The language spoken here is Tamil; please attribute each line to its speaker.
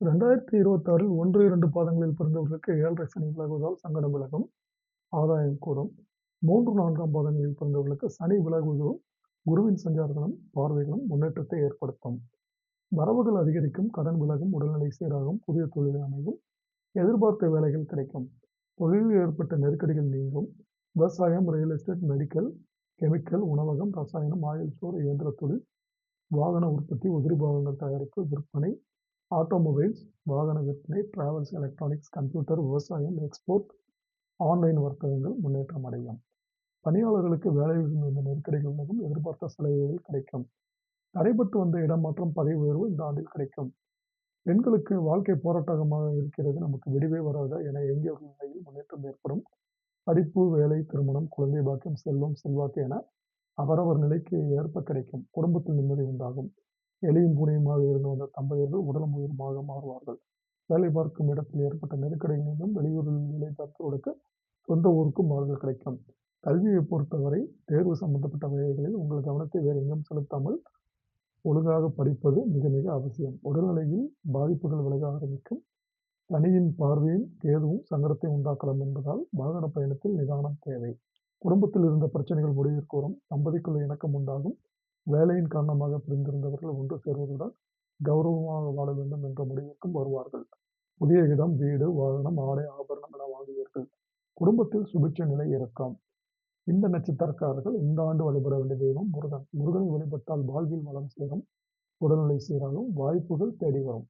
Speaker 1: ரெண்டாயிரத்தி இருபத்தாறில் ஒன்று இரண்டு பாதங்களில் பிறந்தவர்களுக்கு ஏழரை சனி விலகுவதால் சங்கடம் விலகும். ஆதாயம் கூடும் மூன்று நான்காம் பாதங்களில் பிறந்தவர்களுக்கு சனி விலகுவதும் குருவின் சஞ்சாரங்களும் பார்வைகளும் முன்னேற்றத்தை ஏற்படுத்தும். வரவுகள் அதிகரிக்கும் கடன் விலகும் உடல்நிலை சீராகும் புதிய தொழில் அமையும் எதிர்பார்த்த வேலைகள் கிடைக்கும். தொழிலில் ஏற்பட்ட நெருக்கடிகள் நீங்கும். விவசாயம் ரியல் எஸ்டேட் மெடிக்கல் கெமிக்கல் உணவகம் ரசாயனம் ஆயுள் சோறு இயந்திர தொழில் வாகன உற்பத்தி உதிரி பாகங்கள் தயாரிப்பு விற்பனை ஆட்டோமொபைல்ஸ் வாகன விற்பனை டிராவல்ஸ் எலக்ட்ரானிக்ஸ் கம்ப்யூட்டர் விவசாயம் எக்ஸ்போர்ட் ஆன்லைன் வர்த்தகங்கள் முன்னேற்றம் அடையும். பணியாளர்களுக்கு வேலையில் இருந்த நெருக்கடிகள் மிகவும் எதிர்பார்த்த சலுகைகள் கிடைக்கும். தடைபட்டு வந்த இடமாற்றம் பதவி உயர்வு இந்த ஆண்டில் கிடைக்கும். பெண்களுக்கு வாழ்க்கை போராட்டமாக இருக்கிறது. நமக்கு விடுவே வராத என எங்கியவர்கள் நிலையில் முன்னேற்றம் ஏற்படும். படிப்பு வேலை திருமணம் குழந்தை பாக்கியம் செல்வம் செல்வாக்கு என அவரவர் நிலைக்கு ஏற்ப கிடைக்கும். குடும்பத்தில் நிம்மதி உண்டாகும். எலியும் பூனையுமாக இருந்து வந்த தம்பதியர்கள் உடலும் உயிருமாக மாறுவார்கள். வேலை பார்க்கும் இடத்தில் ஏற்பட்ட நெருக்கடிகளிலும் வெளியூரில் வேலை பார்த்தவர்களுக்கு சொந்த ஊருக்கும் மாறுதல் கிடைக்கும். கல்வியை பொறுத்தவரை தேர்வு சம்பந்தப்பட்ட வேலைகளில் உங்கள் கவனத்தை வேறு எங்கும் செலுத்தாமல் ஒழுங்காக படிப்பது மிக மிக அவசியம். உடல்நிலையில் பாதிப்புகள் விலக ஆரம்பிக்கும். சனியின் பார்வையும் கேதுவும் சங்கடத்தை உண்டாக்கலாம் என்பதால் வாகன பயணத்தில் நிதானம் தேவை. குடும்பத்தில் இருந்த பிரச்சனைகள் முடிவிற்கு வரும். தம்பதிக்குள்ள இணக்கம் உண்டாகும். வேலையின் காரணமாக பிரிந்திருந்தவர்கள் ஒன்று சேர்வதுடன் கௌரவமாக வாழ வேண்டும் என்ற முடிவிற்கும் வருவார்கள். புதிய இடம் வீடு வாகனம் ஆடை ஆபரணம் என வாங்குவீர்கள். குடும்பத்தில் சுபிட்ச நிலை இருக்கும். இந்த நட்சத்திரக்காரர்கள் இந்த ஆண்டு வழிபட வேண்டிய தெய்வம் முருகன். முருகனை வழிபட்டால் வாழ்வில் வளம் சேரும் உடல்நிலை சீராகும் வாய்ப்புகள் தேடி வரும்.